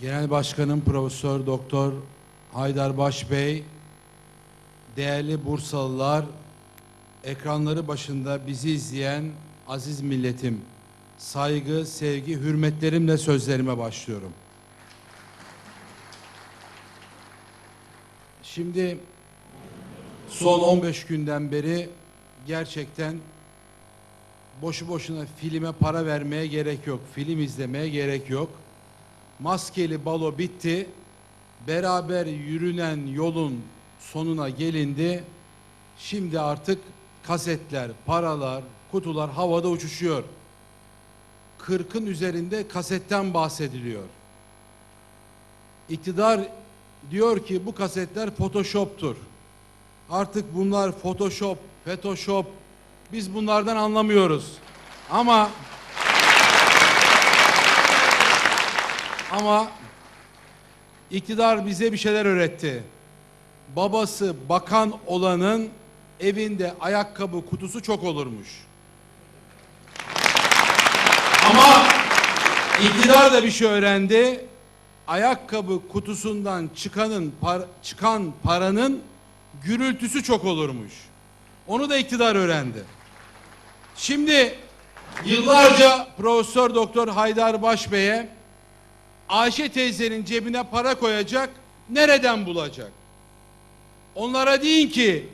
Genel Başkanım Profesör Doktor Haydar Baş Bey, değerli Bursalılar, ekranları başında bizi izleyen aziz milletim, saygı, sevgi, hürmetlerimle sözlerime başlıyorum. Şimdi son 15 günden beri gerçekten boşu boşuna filme para vermeye gerek yok. Film izlemeye gerek yok. Maskeli balo bitti. Beraber yürünen yolun sonuna gelindi. Şimdi artık kasetler, paralar, kutular havada uçuşuyor. 40'ın üzerinde kasetten bahsediliyor. İktidar diyor ki bu kasetler Photoshop'tur. Artık bunlar Photoshop, Photoshop biz bunlardan anlamıyoruz. Ama ama iktidar bize bir şeyler öğretti. Babası bakan olanın evinde ayakkabı kutusu çok olurmuş. Ama iktidar da bir şey öğrendi. Ayakkabı kutusundan çıkanın par- çıkan paranın gürültüsü çok olurmuş. Onu da iktidar öğrendi. Şimdi yıllarca Profesör Doktor Haydar Başbey'e Ayşe teyzenin cebine para koyacak, nereden bulacak? Onlara deyin ki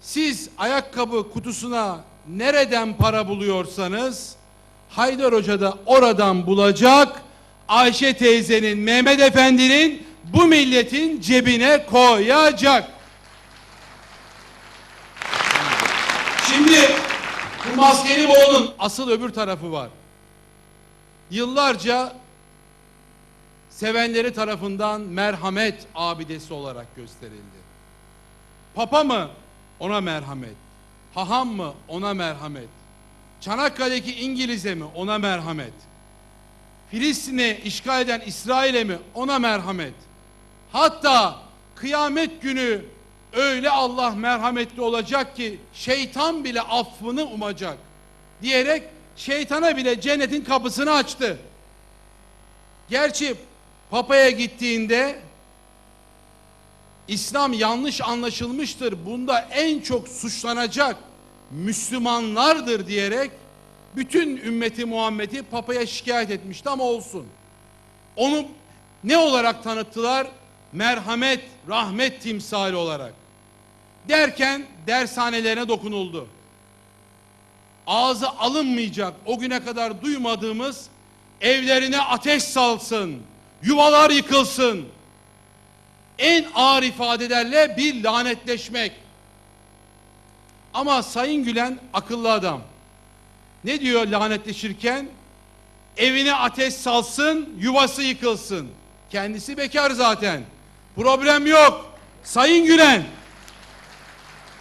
siz ayakkabı kutusuna nereden para buluyorsanız Haydar Hoca da oradan bulacak. Ayşe teyzenin, Mehmet Efendi'nin bu milletin cebine koyacak. Şimdi bu maskeli boğunun asıl öbür tarafı var. Yıllarca sevenleri tarafından merhamet abidesi olarak gösterildi. Papa mı? Ona merhamet. Haham mı? Ona merhamet. Çanakkale'deki İngiliz'e mi? Ona merhamet. Filistin'i işgal eden İsrail'e mi? Ona merhamet. Hatta kıyamet günü öyle Allah merhametli olacak ki şeytan bile affını umacak diyerek şeytana bile cennetin kapısını açtı. Gerçi Papa'ya gittiğinde İslam yanlış anlaşılmıştır. Bunda en çok suçlanacak Müslümanlardır diyerek bütün ümmeti Muhammed'i Papa'ya şikayet etmişti ama olsun. Onu ne olarak tanıttılar? Merhamet, rahmet timsali olarak. Derken dershanelerine dokunuldu. Ağzı alınmayacak o güne kadar duymadığımız evlerine ateş salsın, yuvalar yıkılsın. En ağır ifadelerle bir lanetleşmek. Ama Sayın Gülen akıllı adam. Ne diyor lanetleşirken? Evine ateş salsın, yuvası yıkılsın. Kendisi bekar zaten. Problem yok. Sayın Gülen.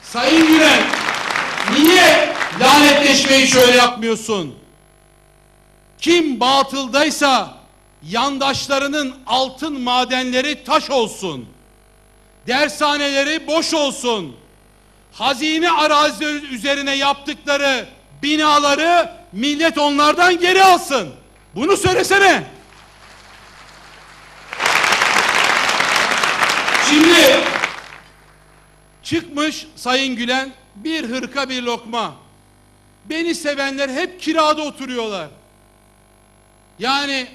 Sayın Gülen. Niye lanetleşmeyi şöyle yapmıyorsun? Kim batıldaysa yandaşlarının altın madenleri taş olsun. Dershaneleri boş olsun. Hazine arazileri üzerine yaptıkları binaları millet onlardan geri alsın. Bunu söylesene. Şimdi çıkmış Sayın Gülen bir hırka bir lokma. Beni sevenler hep kirada oturuyorlar. Yani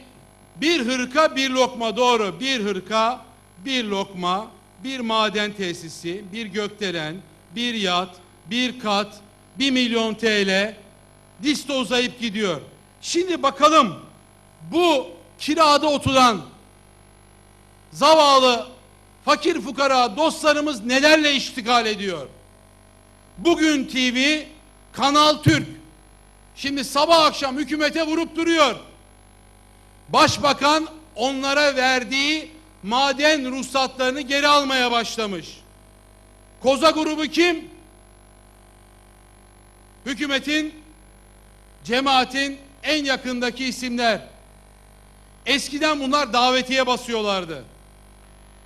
bir hırka bir lokma doğru. Bir hırka bir lokma, bir maden tesisi, bir gökdelen, bir yat, bir kat, bir milyon TL liste uzayıp gidiyor. Şimdi bakalım bu kirada oturan zavallı fakir fukara dostlarımız nelerle iştigal ediyor? Bugün TV, Kanal Türk. Şimdi sabah akşam hükümete vurup duruyor. Başbakan onlara verdiği maden ruhsatlarını geri almaya başlamış. Koza grubu kim? Hükümetin, cemaatin en yakındaki isimler. Eskiden bunlar davetiye basıyorlardı.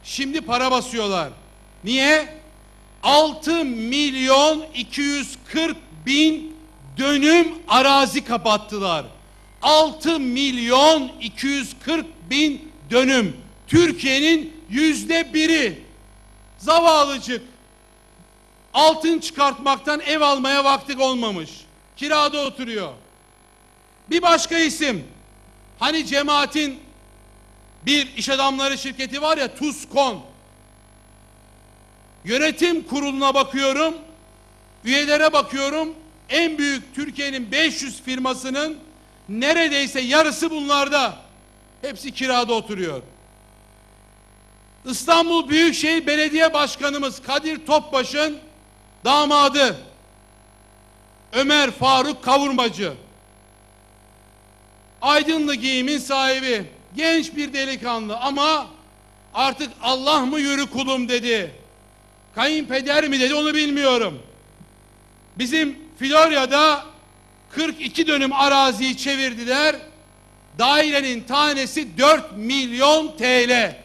Şimdi para basıyorlar. Niye? 6 milyon 240 bin dönüm arazi kapattılar. 6 milyon 240 bin dönüm. Türkiye'nin yüzde biri. Zavallıcık. Altın çıkartmaktan ev almaya vakti olmamış. Kirada oturuyor. Bir başka isim. Hani cemaatin bir iş adamları şirketi var ya Tuskon. Yönetim kuruluna bakıyorum. Üyelere bakıyorum. En büyük Türkiye'nin 500 firmasının neredeyse yarısı bunlarda. Hepsi kirada oturuyor. İstanbul Büyükşehir Belediye Başkanımız Kadir Topbaş'ın damadı Ömer Faruk Kavurmacı. Aydınlı giyimin sahibi. Genç bir delikanlı ama artık Allah mı yürü kulum dedi. Kayınpeder mi dedi onu bilmiyorum. Bizim Florya'da 42 dönüm araziyi çevirdiler. Dairenin tanesi 4 milyon TL.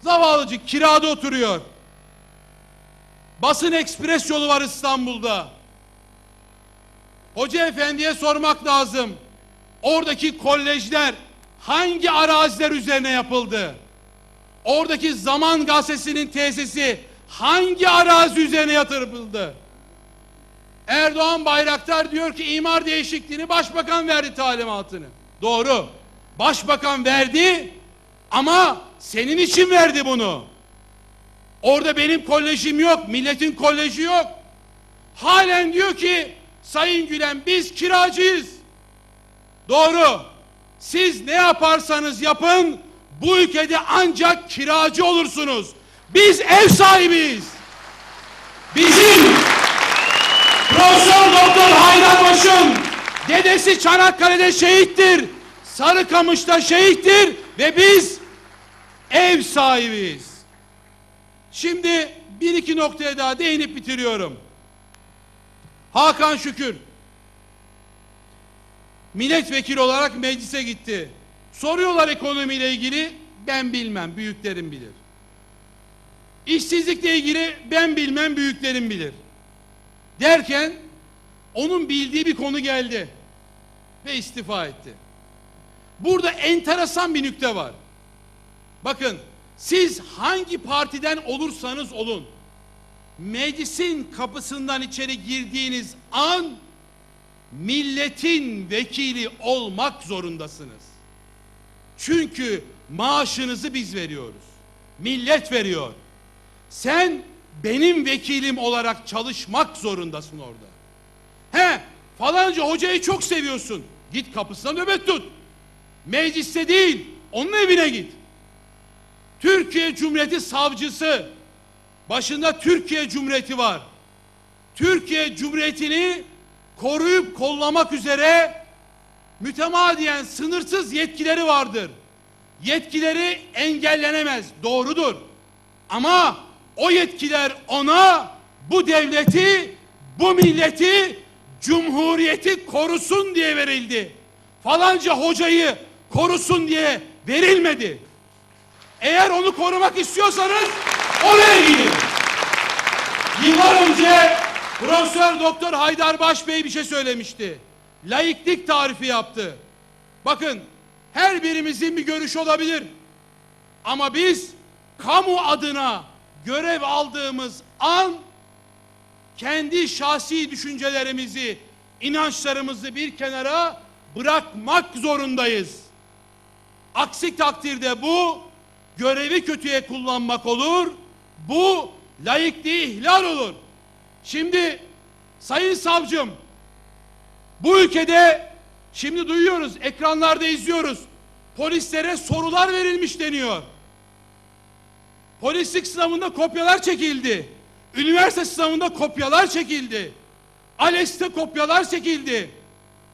Zavallıcı kirada oturuyor. Basın ekspres yolu var İstanbul'da. Hoca efendiye sormak lazım. Oradaki kolejler hangi araziler üzerine yapıldı? Oradaki Zaman Gazetesi'nin tesisi hangi arazi üzerine yatırıldı? Erdoğan Bayraktar diyor ki imar değişikliğini başbakan verdi talimatını. Doğru. Başbakan verdi ama senin için verdi bunu. Orada benim kolejim yok, milletin koleji yok. Halen diyor ki Sayın Gülen biz kiracıyız. Doğru. Siz ne yaparsanız yapın bu ülkede ancak kiracı olursunuz. Biz ev sahibiyiz. Bizim Profesör Doktor Haydarbaş'ın dedesi Çanakkale'de şehittir. Sarıkamış'ta şehittir ve biz ev sahibiyiz. Şimdi bir iki noktaya daha değinip bitiriyorum. Hakan Şükür milletvekili olarak meclise gitti. Soruyorlar ekonomiyle ilgili ben bilmem büyüklerim bilir. İşsizlikle ilgili ben bilmem büyüklerim bilir. Derken onun bildiği bir konu geldi ve istifa etti. Burada enteresan bir nükte var. Bakın siz hangi partiden olursanız olun meclisin kapısından içeri girdiğiniz an milletin vekili olmak zorundasınız. Çünkü maaşınızı biz veriyoruz. Millet veriyor. Sen benim vekilim olarak çalışmak zorundasın orada. He falanca hocayı çok seviyorsun. Git kapısına nöbet tut. Mecliste değil, onun evine git. Türkiye Cumhuriyeti savcısı, başında Türkiye Cumhuriyeti var. Türkiye Cumhuriyeti'ni koruyup kollamak üzere mütemadiyen sınırsız yetkileri vardır. Yetkileri engellenemez, doğrudur. Ama o yetkiler ona bu devleti, bu milleti, cumhuriyeti korusun diye verildi. Falanca hocayı korusun diye verilmedi. Eğer onu korumak istiyorsanız oraya gidin. Yıllar önce Profesör Doktor Haydar Baş Bey bir şey söylemişti. Laiklik tarifi yaptı. Bakın her birimizin bir görüşü olabilir. Ama biz kamu adına görev aldığımız an kendi şahsi düşüncelerimizi, inançlarımızı bir kenara bırakmak zorundayız. Aksi takdirde bu görevi kötüye kullanmak olur. Bu laikliği ihlal olur. Şimdi sayın savcım bu ülkede şimdi duyuyoruz, ekranlarda izliyoruz. Polislere sorular verilmiş deniyor. Polislik sınavında kopyalar çekildi. Üniversite sınavında kopyalar çekildi. ALES'te kopyalar çekildi.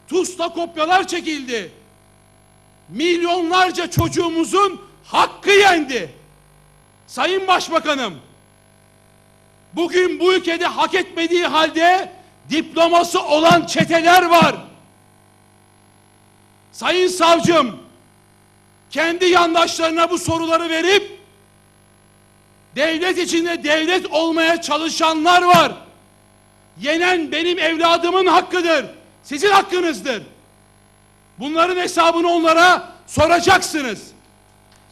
TUS'ta kopyalar çekildi. Milyonlarca çocuğumuzun hakkı yendi. Sayın Başbakanım, bugün bu ülkede hak etmediği halde diploması olan çeteler var. Sayın savcım, kendi yandaşlarına bu soruları verip devlet içinde devlet olmaya çalışanlar var. Yenen benim evladımın hakkıdır. Sizin hakkınızdır. Bunların hesabını onlara soracaksınız.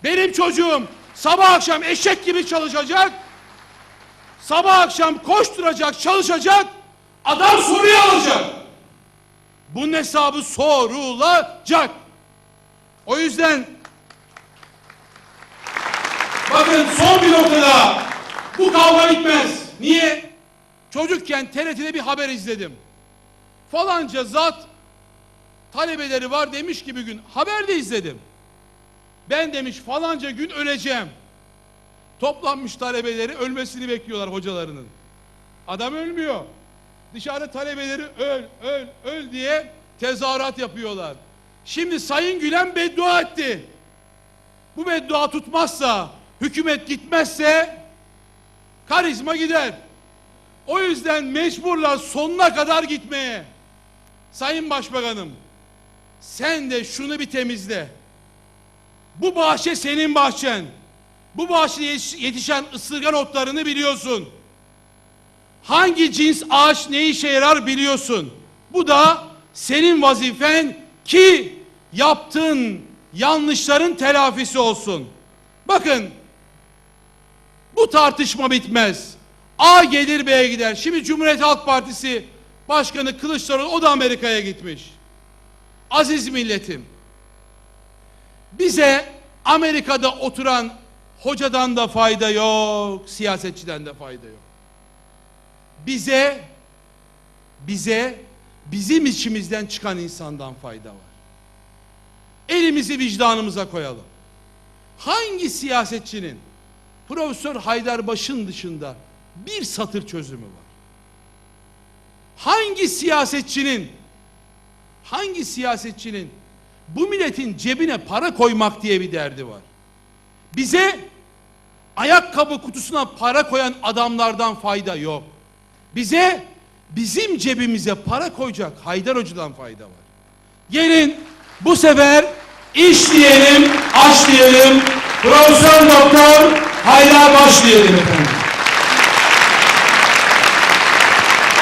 Benim çocuğum sabah akşam eşek gibi çalışacak. Sabah akşam koşturacak, çalışacak. Adam soruyu alacak. Bunun hesabı sorulacak. O yüzden bakın son bir noktada bu kavga bitmez. Niye? Çocukken TRT'de bir haber izledim. Falanca zat talebeleri var demiş ki bir gün haberde izledim. Ben demiş falanca gün öleceğim. Toplanmış talebeleri ölmesini bekliyorlar hocalarının. Adam ölmüyor. Dışarıda talebeleri öl, öl, öl diye tezahürat yapıyorlar. Şimdi Sayın Gülen beddua etti. Bu beddua tutmazsa, hükümet gitmezse karizma gider. O yüzden mecburlar sonuna kadar gitmeye. Sayın Başbakanım, sen de şunu bir temizle. Bu bahçe senin bahçen. Bu bahçede yetiş- yetişen ısırgan otlarını biliyorsun. Hangi cins ağaç ne işe yarar biliyorsun. Bu da senin vazifen ki yaptığın yanlışların telafisi olsun. Bakın bu tartışma bitmez. A gelir B'ye gider. Şimdi Cumhuriyet Halk Partisi Başkanı Kılıçdaroğlu o da Amerika'ya gitmiş. Aziz milletim. Bize Amerika'da oturan hocadan da fayda yok, siyasetçiden de fayda yok. Bize bize bizim içimizden çıkan insandan fayda var. Elimizi vicdanımıza koyalım. Hangi siyasetçinin Profesör Haydarbaş'ın dışında bir satır çözümü var? Hangi siyasetçinin hangi siyasetçinin bu milletin cebine para koymak diye bir derdi var? Bize ayakkabı kutusuna para koyan adamlardan fayda yok. Bize bizim cebimize para koyacak Haydar Hoca'dan fayda var. Gelin bu sefer iş diyelim, aş diyelim, Profesör Doktor Haydar Baş diyelim efendim.